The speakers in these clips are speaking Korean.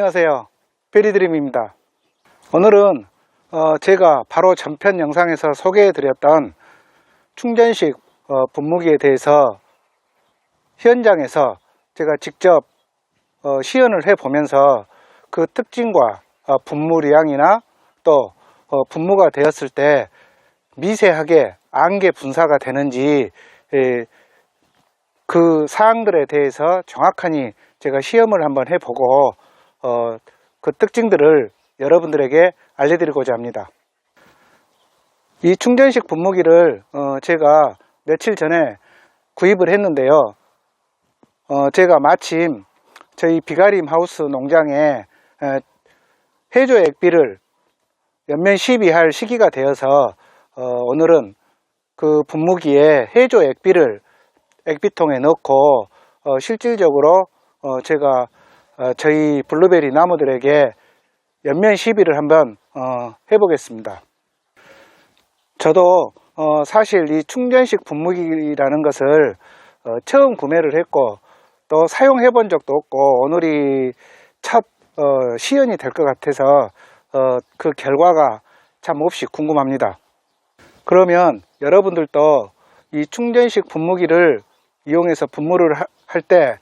안녕하세요. 베리드림입니다. 오늘은 어, 제가 바로 전편 영상에서 소개해 드렸던 충전식 어, 분무기에 대해서 현장에서 제가 직접 어, 시연을 해 보면서 그 특징과 어, 분무량이나 또 어, 분무가 되었을 때 미세하게 안개 분사가 되는지 에, 그 사항들에 대해서 정확하니 제가 시험을 한번 해보고 어, 그 특징들을 여러분들에게 알려드리고자 합니다. 이 충전식 분무기를 어, 제가 며칠 전에 구입을 했는데요. 어, 제가 마침 저희 비가림 하우스 농장에 에, 해조 액비를 연면 시비할 시기가 되어서 어, 오늘은 그 분무기에 해조 액비를 액비통에 넣고 어, 실질적으로 어, 제가 어, 저희 블루베리 나무들에게 연면 시비를 한번 어, 해보겠습니다. 저도 어, 사실 이 충전식 분무기라는 것을 어, 처음 구매를 했고 또 사용해 본 적도 없고 오늘이 첫 어, 시연이 될 것 같아서 어, 그 결과가 참 몹시 궁금합니다. 그러면 여러분들도 이 충전식 분무기를 이용해서 분무를 할 때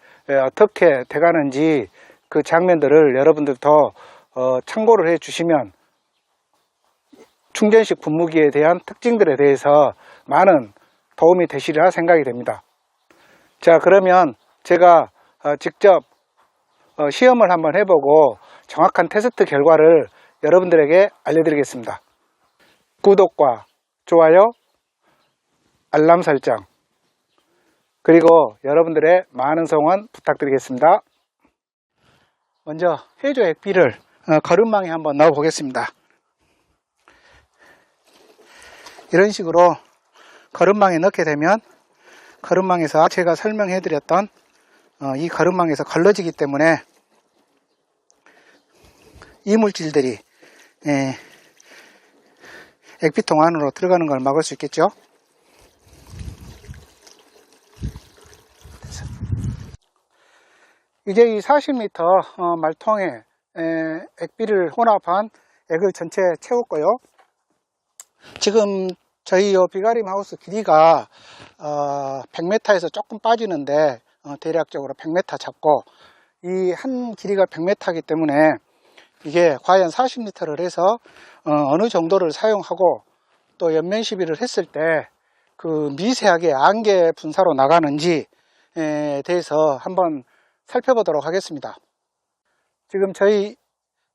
어떻게 돼가는지 그 장면들을 여러분들도 어, 참고를 해 주시면 충전식 분무기에 대한 특징들에 대해서 많은 도움이 되시리라 생각이 됩니다. 자 그러면 제가 어, 직접 어, 시험을 한번 해보고 정확한 테스트 결과를 여러분들에게 알려드리겠습니다. 구독과 좋아요, 알람 설정, 그리고 여러분들의 많은 성원 부탁드리겠습니다. 먼저 해조 액비를 어, 거름망에 한번 넣어 보겠습니다. 이런 식으로 거름망에 넣게 되면 거름망에서 제가 설명해 드렸던 어, 이 거름망에서 걸러지기 때문에 이물질들이 예, 액비통 안으로 들어가는 걸 막을 수 있겠죠. 이제 이 40m 어, 말통에 에, 액비를 혼합한 액을 전체 채웠고요. 지금 저희 요 비가림 하우스 길이가 어, 100m에서 조금 빠지는데 어, 대략적으로 100m 잡고 이 한 길이가 100m이기 때문에 이게 과연 40m를 해서 어, 느 정도를 사용하고 또 연면 시비를 했을 때 그 미세하게 안개 분사로 나가는지에 대해서 한번 살펴보도록 하겠습니다. 지금 저희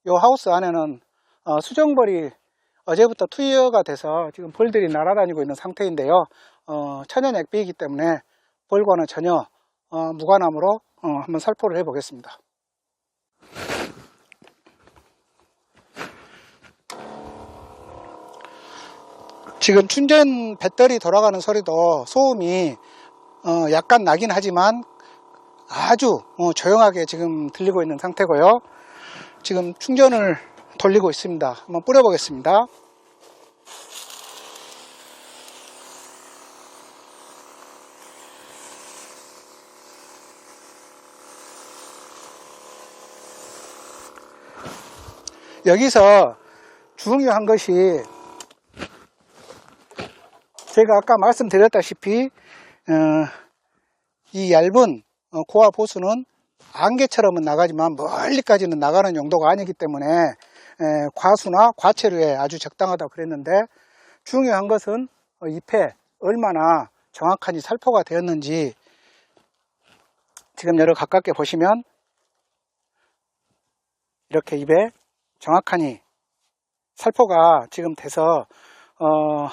요 하우스 안에는 어, 수정벌이 어제부터 투여가 돼서 지금 벌들이 날아다니고 있는 상태인데요. 어, 천연 액비이기 때문에 벌과는 전혀 어, 무관함으로 어, 한번 살포를 해 보겠습니다. 지금 충전 배터리 돌아가는 소리도 소음이 어, 약간 나긴 하지만 아주 어, 조용하게 지금 들리고 있는 상태고요. 지금 충전을 돌리고 있습니다. 한번 뿌려 보겠습니다. 여기서 중요한 것이 제가 아까 말씀드렸다시피 어, 이 얇은 어, 고압 호수는 안개처럼은 나가지만 멀리까지는 나가는 용도가 아니기 때문에 에, 과수나 과체류에 아주 적당하다고 그랬는데 중요한 것은 어, 잎에 얼마나 정확하니 살포가 되었는지 지금 여러 가깝게 보시면 이렇게 잎에 정확하니 살포가 지금 돼서 어,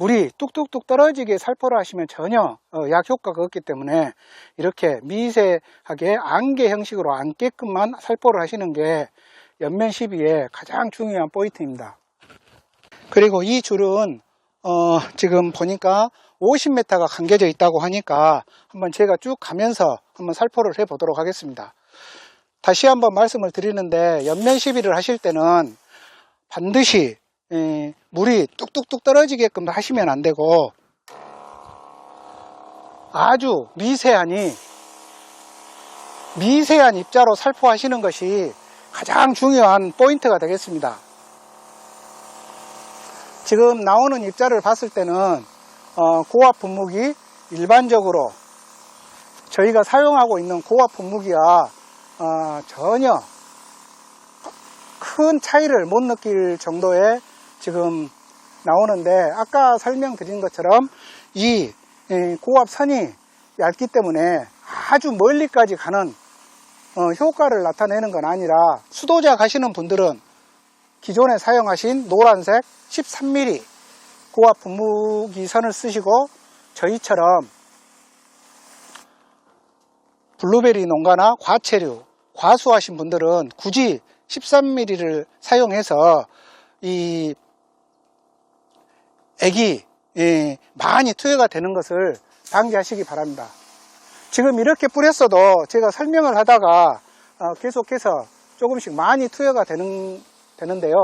물이 뚝뚝뚝 떨어지게 살포를 하시면 전혀 어, 약효과가 없기 때문에 이렇게 미세하게 안개 형식으로 안게끔만 살포를 하시는 게 연면 시비의 가장 중요한 포인트입니다. 그리고 이 줄은 어, 지금 보니까 50m가 감겨져 있다고 하니까 한번 제가 쭉 가면서 한번 살포를 해 보도록 하겠습니다. 다시 한번 말씀을 드리는데 연면 시비를 하실 때는 반드시 에, 물이 뚝뚝뚝 떨어지게끔 하시면 안 되고 아주 미세하니 미세한 입자로 살포하시는 것이 가장 중요한 포인트가 되겠습니다. 지금 나오는 입자를 봤을 때는 어, 고압 분무기 일반적으로 저희가 사용하고 있는 고압 분무기와 어, 전혀 큰 차이를 못 느낄 정도의 지금 나오는데 아까 설명드린 것처럼 이이 고압선이 얇기 때문에 아주 멀리까지 가는 어, 효과를 나타내는 건 아니라 수도자 가시는 분들은 기존에 사용하신 노란색 13mm 고압 분무기 선을 쓰시고 저희처럼 블루베리 농가나 과체류, 과수하신 분들은 굳이 13mm를 사용해서 이 액이 예, 많이 투여가 되는 것을 방지하시기 바랍니다. 지금 이렇게 뿌렸어도 제가 설명을 하다가 어, 계속해서 조금씩 많이 투여가 되는, 되는데요.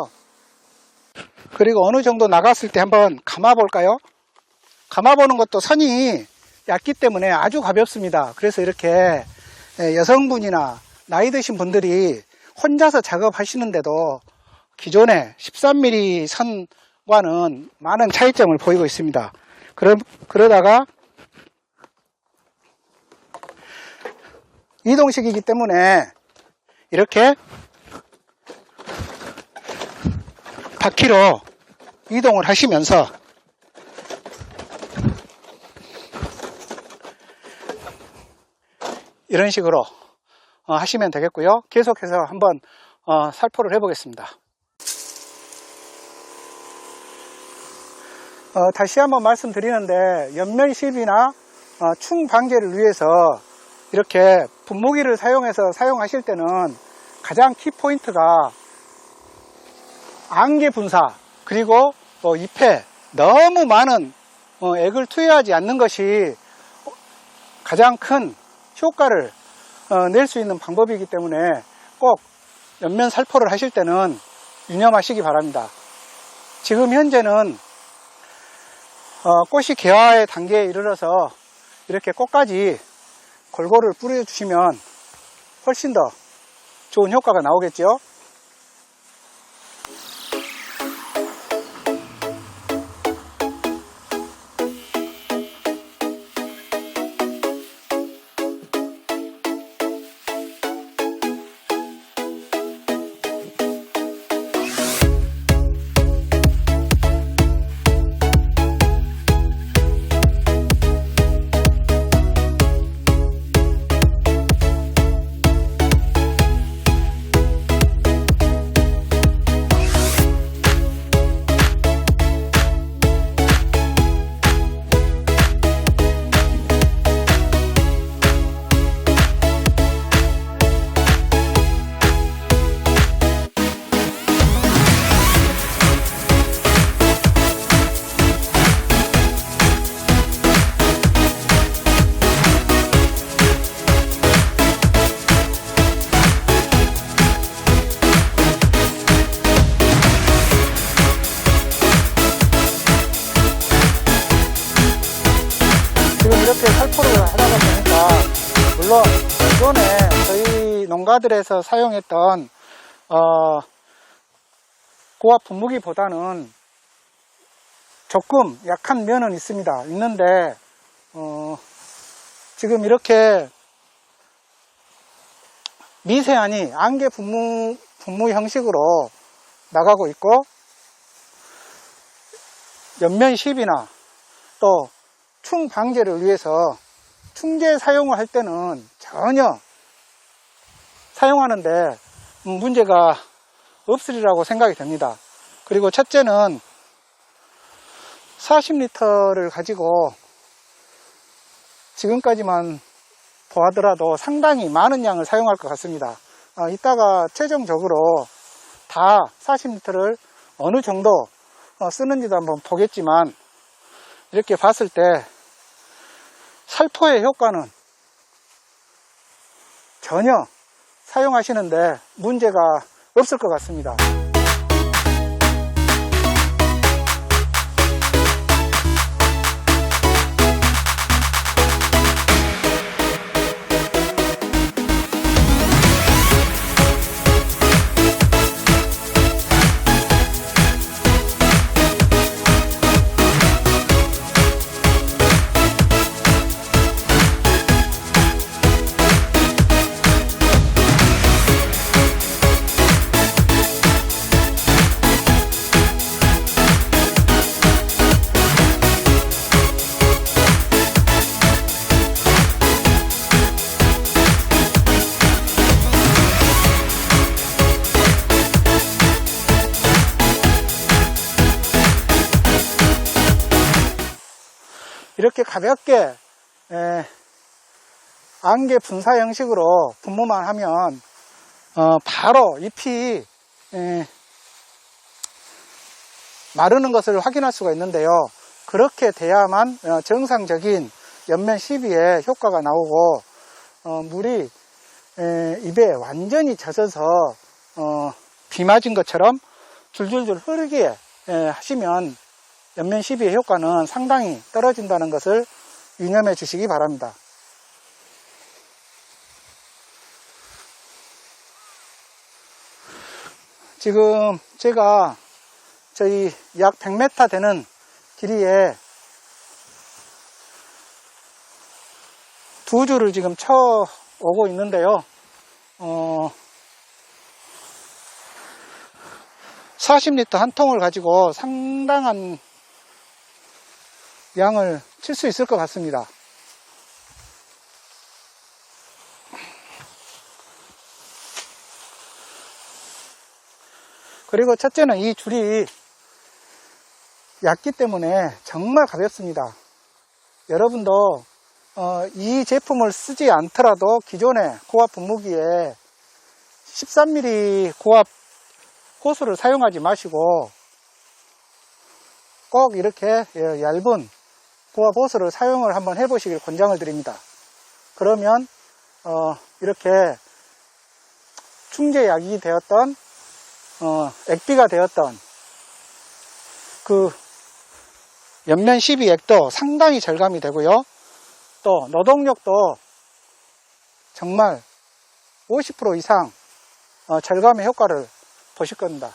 그리고 어느 정도 나갔을 때 한번 감아 볼까요? 감아 보는 것도 선이 얇기 때문에 아주 가볍습니다. 그래서 이렇게 예, 여성분이나 나이 드신 분들이 혼자서 작업하시는데도 기존의 13mm 선 과는 많은 차이점을 보이고 있습니다. 그러, 그러다가 이동식이기 때문에 이렇게 바퀴로 이동을 하시면서 이런 식으로 어, 하시면 되겠고요. 계속해서 한번 어, 살포를 해보겠습니다. 어, 다시 한번 말씀드리는데 옆면 실비나 어, 충 방제를 위해서 이렇게 분무기를 사용해서 사용하실 때는 가장 키포인트가 안개 분사 그리고 어, 잎에 너무 많은 어, 액을 투여하지 않는 것이 가장 큰 효과를 어, 낼 수 있는 방법이기 때문에 꼭 옆면 살포를 하실 때는 유념하시기 바랍니다. 지금 현재는 어, 꽃이 개화의 단계에 이르러서 이렇게 꽃까지 골고루 뿌려주시면 훨씬 더 좋은 효과가 나오겠죠. 농가들에서 사용했던 어, 고압 분무기보다는 조금 약한 면은 있습니다. 있는데 어, 지금 이렇게 미세하니 안개 분무 분무 형식으로 나가고 있고 옆면 10이나 또 충 방제를 위해서 충제 사용을 할 때는 전혀 사용하는데 문제가 없으리라고 생각이 됩니다. 그리고 첫째는 40리터를 가지고 지금까지만 보아더라도 상당히 많은 양을 사용할 것 같습니다. 어, 이따가 최종적으로 다 40리터를 어느 정도 어, 쓰는지도 한번 보겠지만 이렇게 봤을 때 살포의 효과는 전혀 사용하시는데 문제가 없을 것 같습니다. 가볍게 에, 안개 분사 형식으로 분무만 하면 어, 바로 잎이 에, 마르는 것을 확인할 수가 있는데요. 그렇게 돼야만 어, 정상적인 옆면 시비에 효과가 나오고 어, 물이 에, 입에 완전히 젖어서 어, 비 맞은 것처럼 줄줄줄 흐르게 에, 하시면 옆면 시비의 효과는 상당히 떨어진다는 것을 유념해 주시기 바랍니다. 지금 제가 저희 약 100m 되는 길이에 두 줄을 지금 쳐 오고 있는데요. 어, 40리터 한 통을 가지고 상당한 양을 칠 수 있을 것 같습니다. 그리고 첫째는 이 줄이 얇기 때문에 정말 가볍습니다. 여러분도 어, 이 제품을 쓰지 않더라도 기존의 고압 분무기에 13mm 고압 호수를 사용하지 마시고 꼭 이렇게 예, 얇은 고압 호수를 사용을 한번 해보시길 권장을 드립니다. 그러면 어, 이렇게 충제약이 되었던 어, 액비가 되었던 그 옆면 12액도 상당히 절감이 되고요. 또 노동력도 정말 50% 이상 어, 절감의 효과를 보실 겁니다.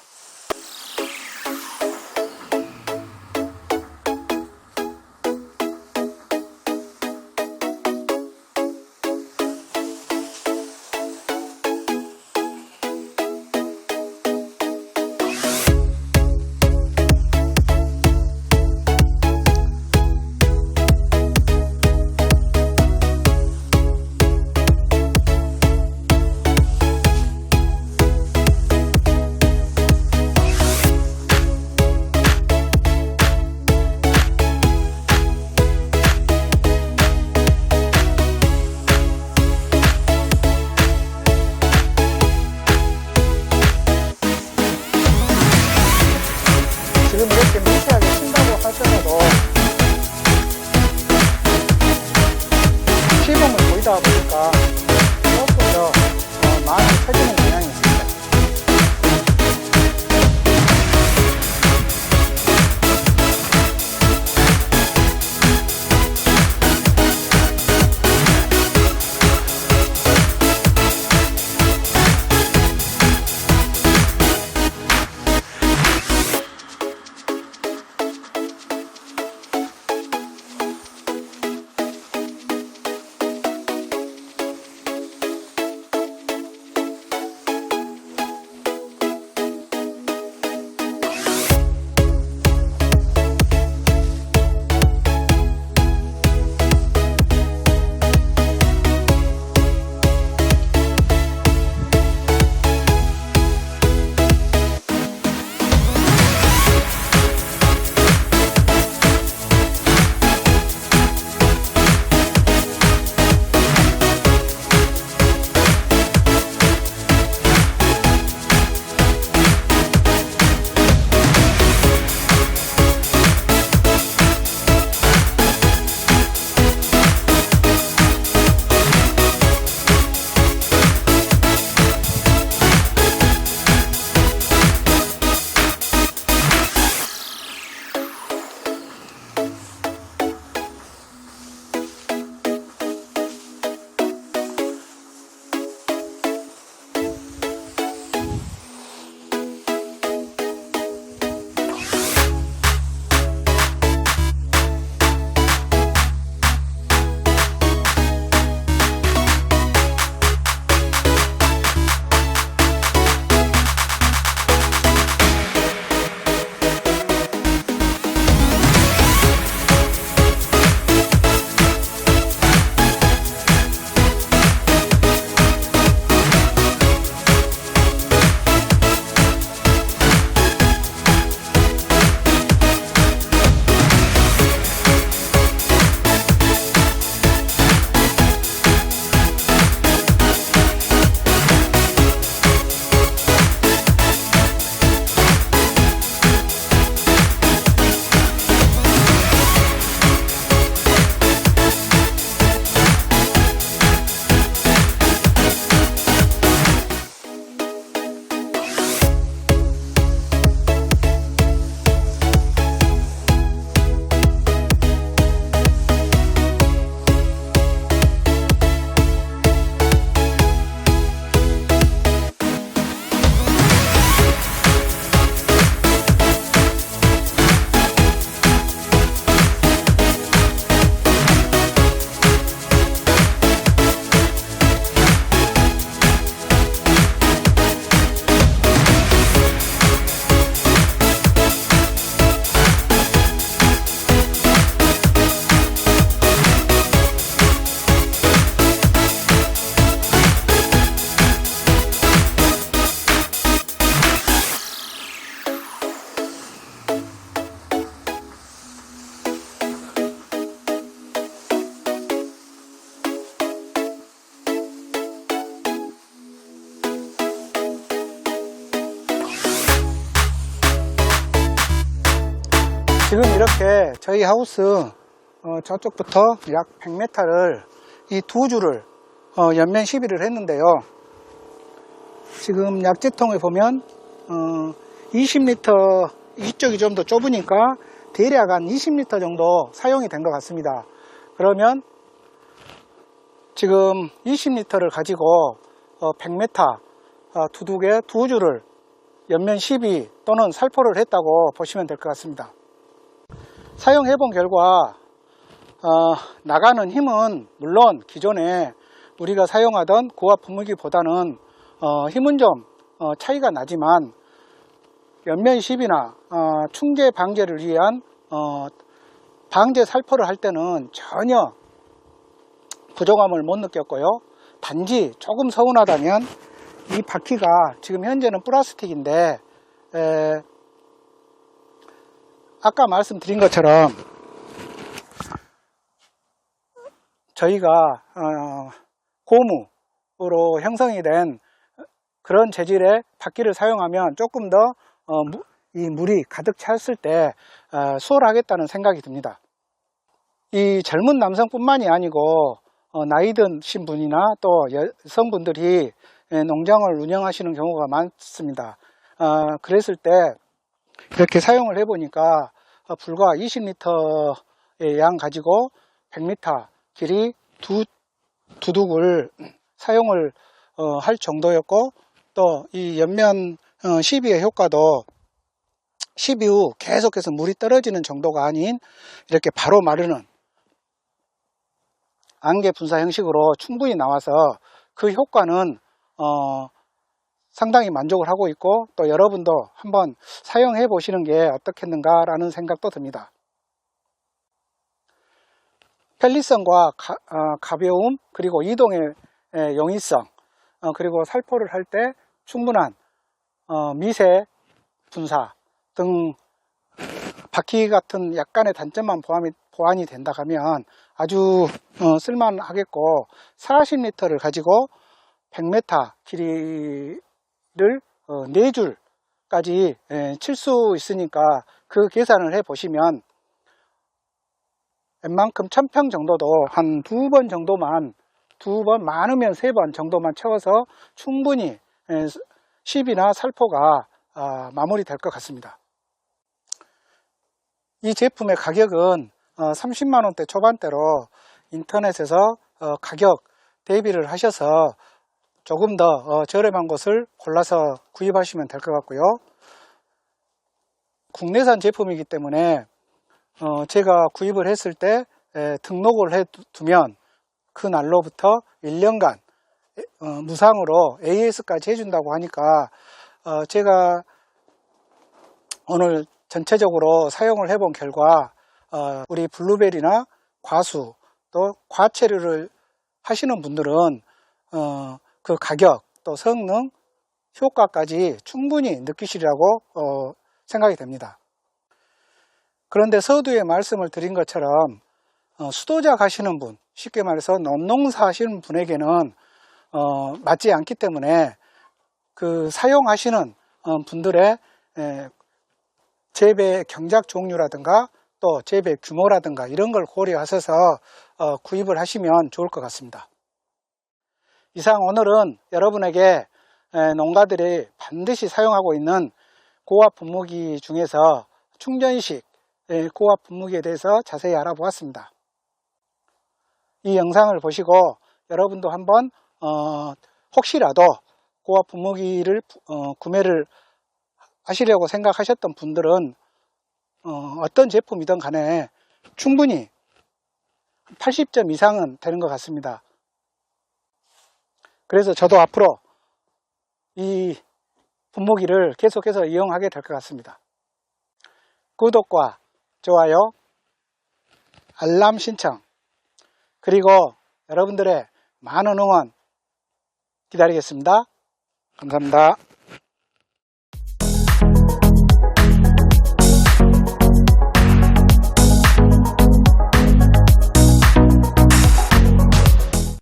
저희 하우스 어, 저쪽부터 약 100m를 이 두 줄을 어, 연면 시비를 했는데요. 지금 약재통에 보면 어, 20m 이쪽이 좀 더 좁으니까 대략 한 20m 정도 사용이 된 것 같습니다. 그러면 지금 20리터를 가지고 어, 100m 어, 두둑에 두 줄을 연면 12 또는 살포를 했다고 보시면 될 것 같습니다. 사용해 본 결과 어, 나가는 힘은 물론 기존에 우리가 사용하던 고압 분무기보다는 어, 힘은 좀 어, 차이가 나지만 연면 10이나 어, 충재 방제를 위한 어, 방제 살포를 할 때는 전혀 부족함을 못 느꼈고요. 단지 조금 서운하다면 이 바퀴가 지금 현재는 플라스틱인데 에, 아까 말씀드린 것처럼 저희가 어, 고무로 형성이 된 그런 재질의 바퀴를 사용하면 조금 더 어, 물이 가득 찼을 때 어, 수월하겠다는 생각이 듭니다. 이 젊은 남성뿐만이 아니고 어, 나이 드신 분이나 또 여성분들이 예, 농장을 운영하시는 경우가 많습니다. 어, 그랬을 때 이렇게 사용을 해보니까 어, 불과 20리터의 양 가지고 100m 길이 두 두둑을 사용을 어, 할 정도였고 또 이 옆면 어, 시비의 효과도 시비 후 계속해서 물이 떨어지는 정도가 아닌 이렇게 바로 마르는 안개 분사 형식으로 충분히 나와서 그 효과는 어, 상당히 만족을 하고 있고 또 여러분도 한번 사용해 보시는 게 어떻겠는가 라는 생각도 듭니다. 편리성과 가, 어, 가벼움 그리고 이동의 에, 용이성 어, 그리고 살포를 할 때 충분한 어, 미세 분사 등 바퀴 같은 약간의 단점만 보완이, 보완이 된다 하면 아주 어, 쓸만하겠고 40리터를 가지고 100m 길이를 어, 4줄까지 칠 수 있으니까 그 계산을 해 보시면 웬만큼 1000평 정도도 한 두 번 정도만 두 번 많으면 세 번 정도만 채워서 충분히 에, 시비나 살포가 아, 마무리 될 것 같습니다. 이 제품의 가격은 30만원대 초반대로 인터넷에서 어, 가격 대비를 하셔서 조금 더 어, 저렴한 것을 골라서 구입하시면 될 것 같고요. 국내산 제품이기 때문에 어, 제가 구입을 했을 때 에, 등록을 해 두면 그 날로부터 1년간 어, 무상으로 AS까지 해준다고 하니까 어, 제가 오늘 전체적으로 사용을 해본 결과 어, 우리 블루베리나 과수 또 과체류를 하시는 분들은 어, 그 가격 또 성능 효과까지 충분히 느끼시리라고 어, 생각이 됩니다. 그런데 서두에 말씀을 드린 것처럼 어, 수도자 가시는 분 쉽게 말해서 논농사 하시는 분에게는 어, 맞지 않기 때문에 그 사용하시는 어, 분들의 에, 재배 경작 종류라든가 또 재배 규모라든가 이런 걸 고려하셔서 어, 구입을 하시면 좋을 것 같습니다. 이상 오늘은 여러분에게 에, 농가들이 반드시 사용하고 있는 고압 분무기 중에서 충전식 에, 고압 분무기에 대해서 자세히 알아보았습니다. 이 영상을 보시고 여러분도 한번 어, 혹시라도 고압 분무기를 어, 구매를 하시려고 생각하셨던 분들은 어, 떤 제품이든 간에 충분히 80점 이상은 되는 것 같습니다. 그래서 저도 앞으로 이 분무기를 계속해서 이용하게 될 것 같습니다. 구독과 좋아요, 알람 신청, 그리고 여러분들의 많은 응원 기다리겠습니다. 감사합니다.